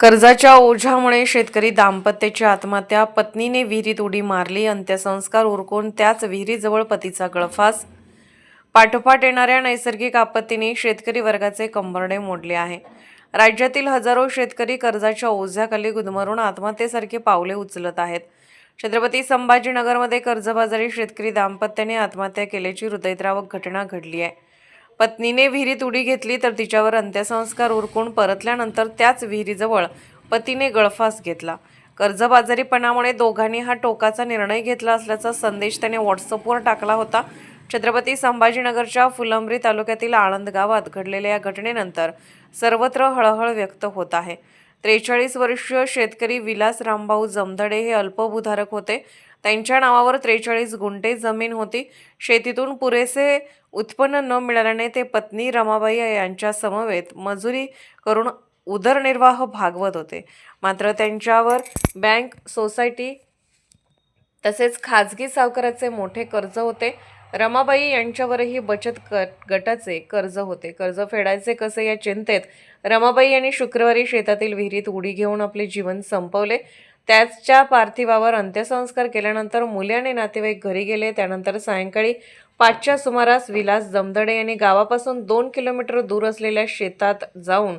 कर्जाच्या ओझ्यामुळे शेतकरी दाम्पत्याची आत्महत्या पत्नीने विहिरीत उडी मारली अंत्यसंस्कार उरकून त्याच विहिरीजवळ पतीचा गळफास. पाठोपाठ येणाऱ्या नैसर्गिक आपत्तीने शेतकरी वर्गाचे कंबरडे मोडले आहे. राज्यातील हजारो शेतकरी कर्जाच्या ओझ्याखाली गुदमरून आत्महत्येसारखी पावले उचलत आहेत. छत्रपती संभाजीनगरमध्ये कर्जबाजारी शेतकरी दाम्पत्याने आत्महत्या केल्याची हृदयद्रावक घटना घडली आहे. पत्नीने विहिरीत उडी घेतली तर तिच्यावर अंत्यसंस्कार उरकून परतल्यानंतर त्याच विहिरीजवळ पतीने गळफास घेतला. कर्जबाजारीपणामुळे दोघांनी हा टोकाचा निर्णय घेतला असल्याचा संदेश त्याने व्हॉट्सअपवर टाकला होता. छत्रपती संभाजीनगरच्या फुलंब्री तालुक्यातील आळंद गावात घडलेल्या या घटनेनंतर सर्वत्र हळहळ व्यक्त होत आहे. त्रेचाळीस वर्षीय शेतकरी विलास रामभाऊ जमधडे हे अल्पभूधारक होते. त्यांच्या नावावर त्रेचाळीस गुंठे जमीन होती. शेतीतून पुरेसे उत्पन्न न मिळाल्याने ते पत्नी रमाबाई यांच्या समवेत मजुरी करून उदरनिर्वाह भागवत होते. मात्र त्यांच्यावर बँक सोसायटी तसेच खाजगी सावकाराचे मोठे कर्ज होते. रमाबाई यांच्यावरही बचत गट गटाचे कर्ज होते. कर्ज फेडायचे कसे या चिंतेत रमाबाई यांनी शुक्रवारी शेतातील विहिरीत उडी घेऊन आपले जीवन संपवले. त्याच्या पार्थिवावर अंत्यसंस्कार केल्यानंतर मुले आणि नातेवाईक घरी गेले. त्यानंतर सायंकाळी पाचच्या सुमारास विलास जमदडे यांनी गावापासून दोन किलोमीटर दूर असलेल्या शेतात जाऊन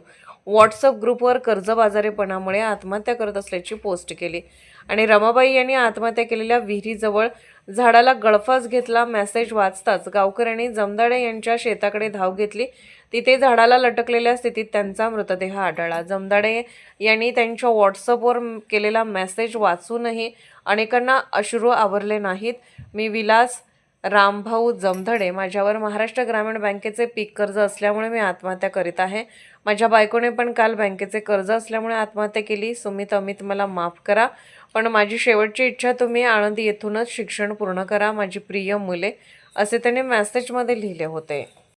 व्हॉट्सअप ग्रुपवर कर्जबाजारीपणामुळे आत्महत्या करत असल्याची पोस्ट केली. आणि रमाबाई यांनी आत्महत्या केलेल्या विहिरीजवळ झाडाला गळफास घेतला मेसेज वाचताच गावकऱ्यांनी जमदाडे यांच्या शेताकडे धाव घेतली. तिथे झाडाला लटकलेल्या स्थितीत त्यांचा मृतदेह आढळला. जमदाडे यांनी त्यांच्या व्हॉट्सअपवर केलेला मेसेज वाचूनही अनेकांना अश्रू आवरले नाहीत. मी विलास रामभाऊ जमधडे माझ्यावर महाराष्ट्र ग्रामीण बँकेचे पीक कर्ज असल्यामुळे मी आत्महत्या करीत आहे. माझ्या बायकोने पण काल बँकेचे कर्ज असल्यामुळे आत्महत्या केली. सुमित अमित मला माफ करा. पण माझी शेवटची इच्छा तुम्ही आनंदी येथूनच शिक्षण पूर्ण करा माझी प्रिय मुले असे त्याने मॅसेजमध्ये लिहिले होते.